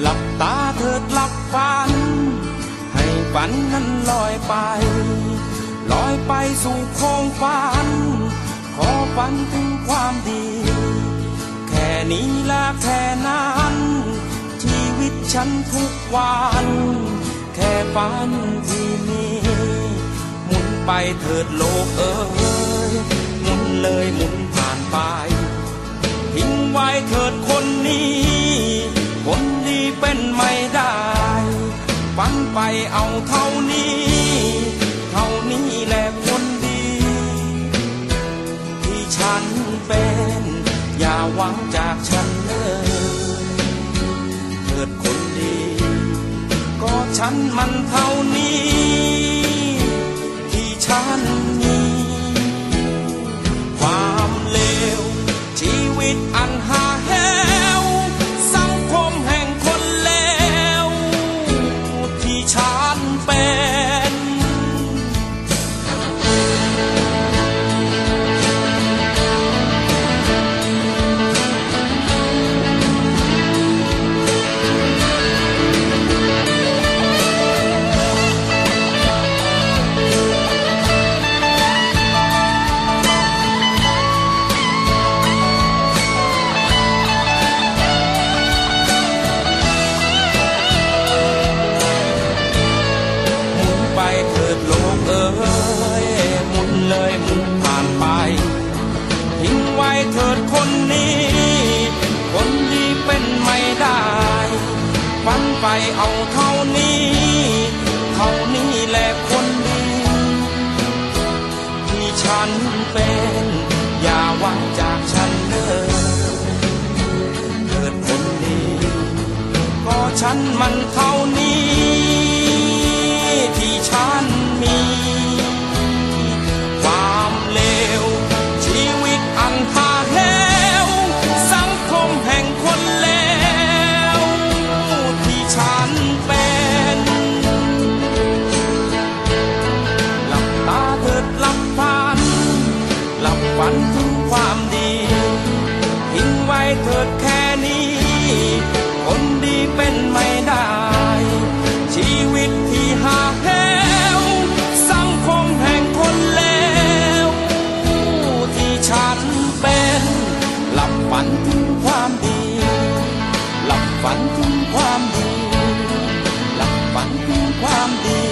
หลับตาเถิดหลับฝัน ให้ฝันนั้นลอยไป ลอยไปสู่โคงฝัน ขอฝันถึงความดี แค่นี้และแค่นั้นชีวิตฉันทุกวัน แค่ฝันที่มีหมุนไปเถิดโลกเอ้ยหมุนเลยหมุน ไปเอาเท่านี้ เท่านี้แหละคนดี ที่ฉันเป็น อย่าหวังจากฉันเลยเกิดคนดี ก็ฉันมันเท่านี้ ที่ฉัน ดโลกเอ้ยหมุนเลยหมุนผ่านไป ทิ้งไว้เถิดคนนี้ คนดีเป็นไม่ได้ฝันไปเอาเท่านี้เท่านี้แหละคนดีที่ฉันเป็น อย่าหวังจากฉันเลยเถิดคนดีก็ฉันมันเท่านี้ เถิดแค่นี้ คนดีเป็นไม่ได้ ชีวิตที่หาแหวสังคมแห่งคนเลวที่ฉันเป็น หลับฝันถึงความดี หลับฝันถึงความดี หลับฝันถึงความดี